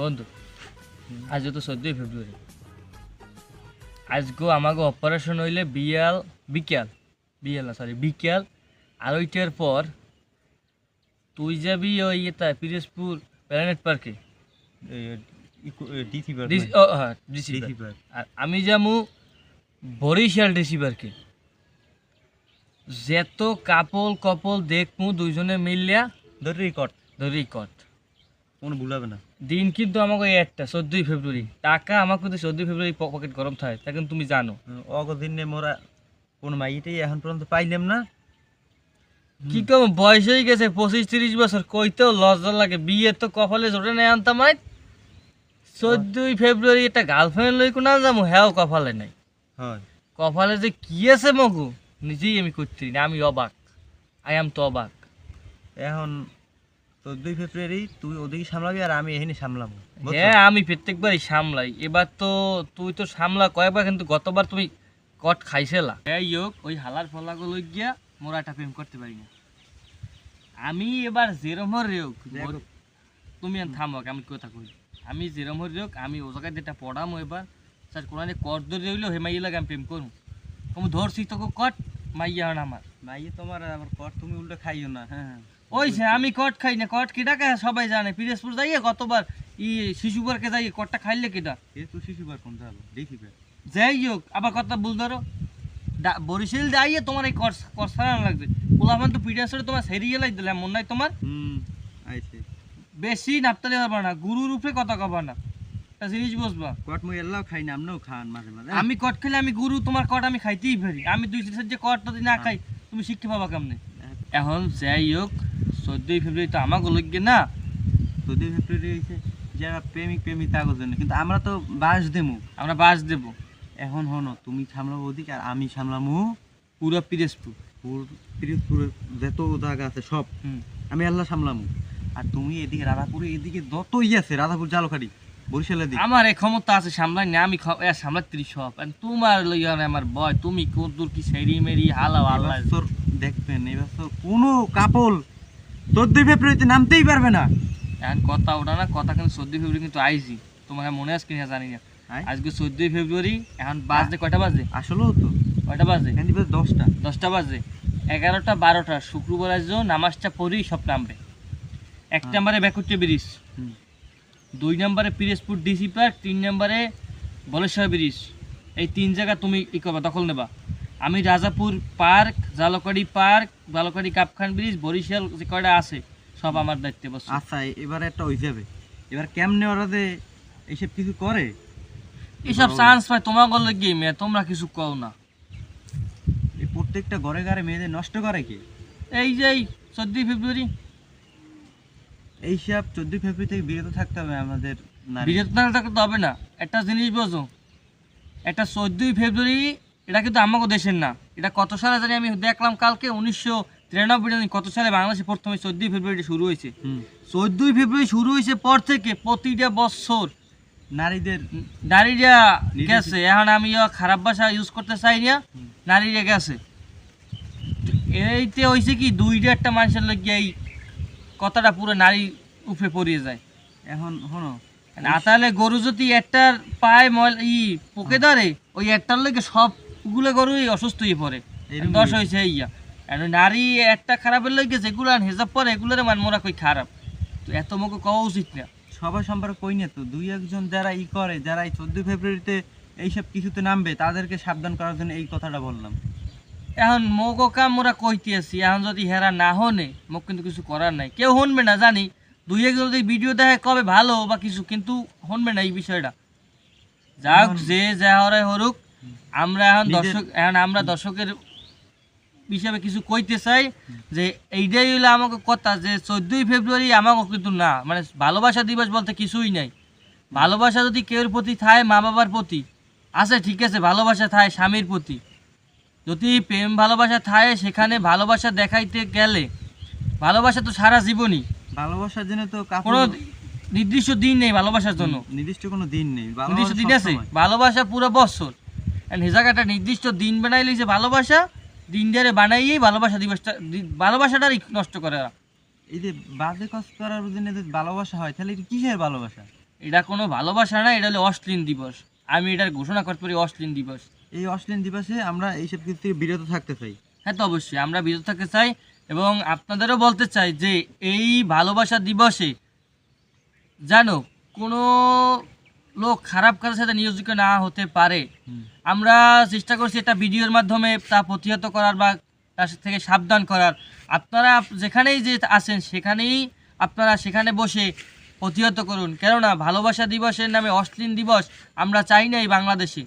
বন্ধু আজ তো চোদ্দই ফেব্রুয়ারি। আজকে আমাকে অপারেশন হইলে বিয়াল বিকেল বিয়াল না সরি বিকেল আড়াইটার পর তুই যাবি ওই এটা পিরোজপুর প্ল্যানেট পার্কে। আমি যাব বরিশাল ডিসি পার্কে। যেত কাপল কপল দেখমু দুইজনে মিলিয়া ধরে রেকর্ড ধরি কট কোনো ভুলাবে না। দিন কিন্তু আমাকে এই একটা চোদ্দই ফেব্রুয়ারি। টাকা আমার কিন্তু চোদ্দই ফেব্রুয়ারি পকেট গরম থাকে তা কিন্তু তুমি জানো। অগদিনে মোরা কোন মাইটাই এখন পর্যন্ত পাইলাম না। কি কম বয়স হয়ে গেছে পঁচিশ তিরিশ বছর কইতেও লজ্জা লাগে বিয়ে তো কপালে জোটে নেই আনতাম আই চোদ্দই ফেব্রুয়ারি একটা গার্লফ্রেন্ড লই কোনা যাব হ্যাঁ কপালে নাই। হয়। কপালে যে কি আছে মগু নিজেই আমি করতে আমি অবাক। আই এম তো অবাক। এখন চোদ্দই ফেব্রুয়ারি তুই ওদিকে সামলাবি আর আমি এখানে সামলাবো? হ্যাঁ আমি প্রত্যেকবারই সামলাই। এবার তো তুই তো সামলা কয়েকবার কিন্তু গতবার তুমি কট খাইছেলা। যাই হোক ওই হালার ফলাগুলো গিয়া মোরা একটা প্রেম করতে পারি না। আমি এবার যেরমর রেওক। তুমি আর থামো আমি কথা কই। আমি যেরমর রেওক আমি ও জায়গায় যেটা পড়ামো এবার স্যার কোরআনে কট ধরে রইল হে মাইয়া লাগে আমি প্রেম করুম। তুমি ধরছি তোকে কট মাইয়া হন আমার। মাইয়ে তোমার আবার কর তুমি উল্টো খাইও না। হ্যাঁ হ্যাঁ। ওই সে আমি কট খাই না কট কিটা কে সবাই জানে। পিরোজপুর যাইয়ে গতবার ই শিশু পার্কে যাইয়ে কটটা খাইলে কিটা এ তুই শিশুবার কোন যাব পার্ক যাই হোক আবার কথা বুঝ ধরো। বরিশাল যাইয়ে তোমার এই কর্স কর্সারান লাগবে। পোলাপান তো পিডিয়াসরে তোমার সেরিয়ে লাই দিলাম মনে হয় তোমার? হুম আইছে। বেশি নাপতালি হবে না গুরুর উপরে কথা কবা না। একটা জিনিস বুঝবা? কট মুই এল্লাও খাই না আমরাও খান মাঝে মাঝে। আমি কট খেলে আমি গুরু তোমার কট আমি খাইতেই পারি। আমি দুই জিনিসের যে কট যদি না খাই তুমি শিক্ষা পাবা কেমনে? এখন যাই হোক চোদ্দই ফেব্রুয়ারি তো আমাকে লাগবে না। চোদ্দই ফেব্রুয়ারি হয়েছে যারা প্রেমিক প্রেমিক তাগর জন্য। কিন্তু আমরা তো বাস দেমু আমরা বাস দেবো। এখন হনো তুমি সামলাবো ওদিকে আর আমি সামলামু পুরো পিরোজপুর। পুর পিরিজপুরের যত জায়গা আছে সব। আমি আল্লাহ সামলামু। আর তুমি এদিকে রাধাপুরে এদিকে যতই আছে রাধাপুর জালখাড়ি বরিশালের দিকে। আমার এই ক্ষমতা আছে সামলাই না আমি সামলাত্রি সব তোমার লইয়া আমার বয় তুমি কোন দূর কি সেরি মেরি হালা আল্লাহ দেখবেন এবছর কোনো কাপল চোদ্দই ফেব্রুয়ারিতে নামতেই পারবে না। এখন কথা ওটা না কথা কিন্তু চোদ্দই ফেব্রুয়ারি কিন্তু আইছি তোমাকে মনে আছে কিনা জানি না। আজকে চোদ্দই ফেব্রুয়ারি এখন বাজে কয়টা বাজে? আসলেও তো। কয়টা বাজে? দশটা। দশটা বাজে। এগারোটা বারোটা শুক্রবার আজ নামাজটা পড়েই সব নামবে। এক হ্যাঁ। নম্বরে ব্যাকুট্টে ব্রিজ। দুই নম্বরে পিরোজপুর ডিসি পার্ক তিন নম্বরে বলেশ্বর ব্রিজ। এই তিন জায়গা তুমি ই করবা দখল নেবা। আমি রাজাপুর পার্ক জালকাড়ি পার্ক জালকাড়ি কাপখান ব্রিজ বরিশাল যে কয়টা আছে সব আমার দায়িত্বে বসছে আচ্ছা এবার একটা হয়ে যাবে। এবার কেমনে ওরা যে এইসব কিছু করে? এইসব চান্স পায় তোমার গলে গিয়ে মেয়ে তোমরা কিছু কও না। এই প্রত্যেকটা ঘরে ঘরে মেয়েদের নষ্ট করে কি? এই যে এই চোদ্দই ফেব্রুয়ারি। এইসব চোদ্দই ফেব্রুয়ারি থেকে বিরত থাকতে হবে আমাদের বিরত না থাকলে তো হবে না একটা জিনিস বোঝো। একটা চোদ্দই ফেব্রুয়ারি এটা কিন্তু আমাকে দেশের না। এটা কত সালে জানি আমি দেখলাম কালকে উনিশশো তিরানব্বই জানি কত সালে বাংলাদেশে প্রথমে চোদ্দই ফেব্রুয়ারি শুরু হয়েছে। চোদ্দই ফেব্রুয়ারি শুরু হয়েছে পর থেকে প্রতিটা বছর নারীদের নারীরা গেছে। এখন আমি খারাপ ভাষা ইউজ করতে চাই না নারীরা গেছে। এইতে হয়েছে কি দুইটা একটা মানুষের লোক এই কথাটা পুরো নারী উপরে পড়িয়ে যায়। এখন হনো না তাহলে গরু যদি একটার পায়ে মল ই পোকে ধরে ওই একটার লেগে সবগুলো গরুই অসুস্থ হয়ে পড়ে দশ হয়েছে ইয়া নারী একটা খারাপের লেগে যেগুলো হেজাব পরে এগুলোর মান মোরা কই খারাপ? তো এত মুখে কওয়া উচিত না। সবার সম্পর্কে কই না তো? দুই একজন যারা ই করে যারা এই চোদ্দই ফেব্রুয়ারিতে এইসব কিছুতে নামবে তাদেরকে সাবধান করার জন্য এই কথাটা বললাম। এখন মোক কাম মোরা কইতে আছি এখন যদি হেরা না হনে মোক কিন্তু কিছু করার নাই। কেউ শুনবে না জানি। দুই একজন যদি ভিডিও দেখে কবে ভালো বা কিছু কিন্তু শুনবে না এই বিষয়টা। যাক যে যা হরে হরুক আমরা এখন দর্শক এখন আমরা দর্শকের হিসাবে কিছু কইতে চাই যে এইটাই হলো আমাকে কথা যে চোদ্দই ফেব্রুয়ারি আমাকে কিন্তু না মানে ভালোবাসা দিবস বলতে কিছুই নাই। ভালোবাসা যদি কেউর প্রতি থায় মা বাবার প্রতি আছে ঠিক আছে ভালোবাসা থায় স্বামীর প্রতি। যদি প্রেম ভালোবাসা থাকে সেখানে ভালোবাসা দেখাইতে গেলে ভালোবাসা তো সারা জীবনই। ভালোবাসার জন্য তো কোনো নির্দিষ্ট দিন নেই ভালোবাসার জন্য। নির্দিষ্ট কোনো দিন নেই নির্দিষ্ট দিন আছে। ভালোবাসা পুরো বছর। আর হিজাকে একটা নির্দিষ্ট দিন বানাই লইছে ভালোবাসা দিন ধরে বানাইয়েই ভালোবাসা দিবসটা ভালোবাসাটারই নষ্ট করে এই যে বাজে কাজ করার জন্য যদি ভালোবাসা হয় তাহলে এটা কিসের ভালোবাসা? এটা কোনো ভালোবাসা না এটা হলো অশ্লীল দিবস। আমি এটার ঘোষণা করতে পারি অশ্লীল দিবস। এই অশ্লীল দিবসে আমরা এইসব কিছু থেকে বিরত থাকতে চাই। হ্যাঁ তো অবশ্যই আমরা বিরত থাকতে চাই এবং আপনাদেরও বলতে চাই যে এই ভালোবাসা দিবসে জানো কোনো লোক খারাপ কাজের সাথে নিয়োজিত না হতে পারে। আমরা চেষ্টা করছি এটা ভিডিওর মাধ্যমে তা প্রতিহত করার বা তার থেকে সাবধান করার। আপনারা আপ- যেখানেই যে আছেন সেখানেই আপনারা সেখানে বসে প্রতিহত করুন। কেননা ভালোবাসা দিবসের নামে অশ্লীল দিবস আমরা চাই না এই বাংলাদেশে।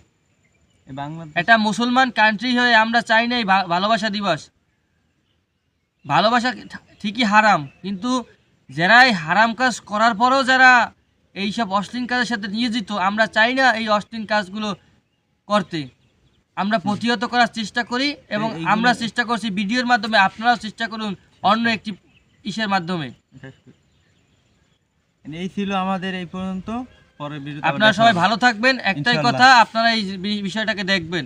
এটা মুসলমান কান্ট্রি হয়ে আমরা চাই নাই ভালোবাসা দিবস। ভালোবাসা ঠিকই হারাম কিন্তু যারা এই হারাম কাজ করার পরেও যারা এইসব অশ্লীল কাজের সাথে নিয়োজিত আমরা চাই না এই অশ্লীল কাজগুলো করতে। আমরা প্রতিহত করার চেষ্টা করি এবং আমরা চেষ্টা করছি ভিডিওর মাধ্যমে আপনারাও চেষ্টা করুন অন্য একটি ইসের মাধ্যমে। এই ছিল আমাদের এই পর্যন্ত। আপনারা সবাই ভালো থাকবেন। একটাই কথা আপনারা এই বিষয়টাকে দেখবেন।